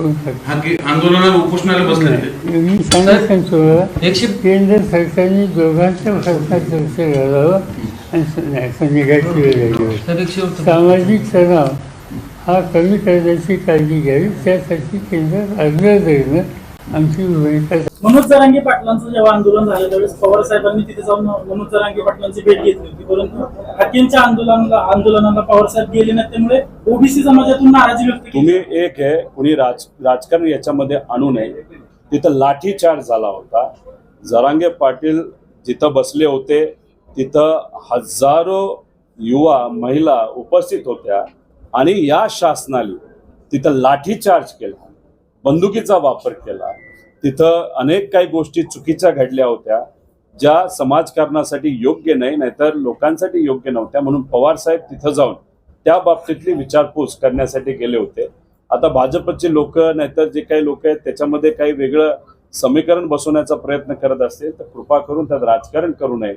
करू शकतो हा की आंदोलनाला उपोषणाला बसले ते. मी सांगितलं तुम्हाला एकशे केंद्र सरकारने दोघांच्या प्रश्नात लक्ष घालावं आणि निघायची एकशे सामाजिक तणाव हा कमी करण्याची काळजी घ्यावी त्यासाठी केंद्र अग्रधरणं आमची भूमिका मनोज जरांगे पाटलांचं जेव्हा आंदोलन झालं त्यावेळेस पवार साहेबांनी तिथे जाऊन मनोज जरांगे पाटलांची भेट घेतली होती. परंतु हाकेंच्या आंदोलनाला आंदोलनाला पवार साहेब गेले नाहीत. त्यामुळे ओबीसी समाजातून नाराजी व्यक्त केली. तुम्ही एक आहे कुणी राज राजकारण याच्यामध्ये आणू नये. तिथं लाठीचार्ज झाला होता. जरांगे पाटील जिथं बसले होते तिथं हजारो युवा महिला उपस्थित होत्या आणि या शासनाने तिथं लाठीचार्ज केला. बंदुकीचा वापर केला. तिथं अनेक काही गोष्टी चुकीच्या घडल्या होत्या ज्या समाजकारणासाठी योग्य नाही नाहीतर लोकांसाठी योग्य नव्हत्या म्हणून पवार साहेब तिथं जाऊन त्या बाबतीतली विचारपूस करण्यासाठी गेले होते. आता भाजपचे लोक नाहीतर जे काही लोक आहेत त्याच्यामध्ये काही वेगळं समीकरण बसवण्याचा प्रयत्न करत असतील तर कृपा करून त्यात राजकारण करू नये.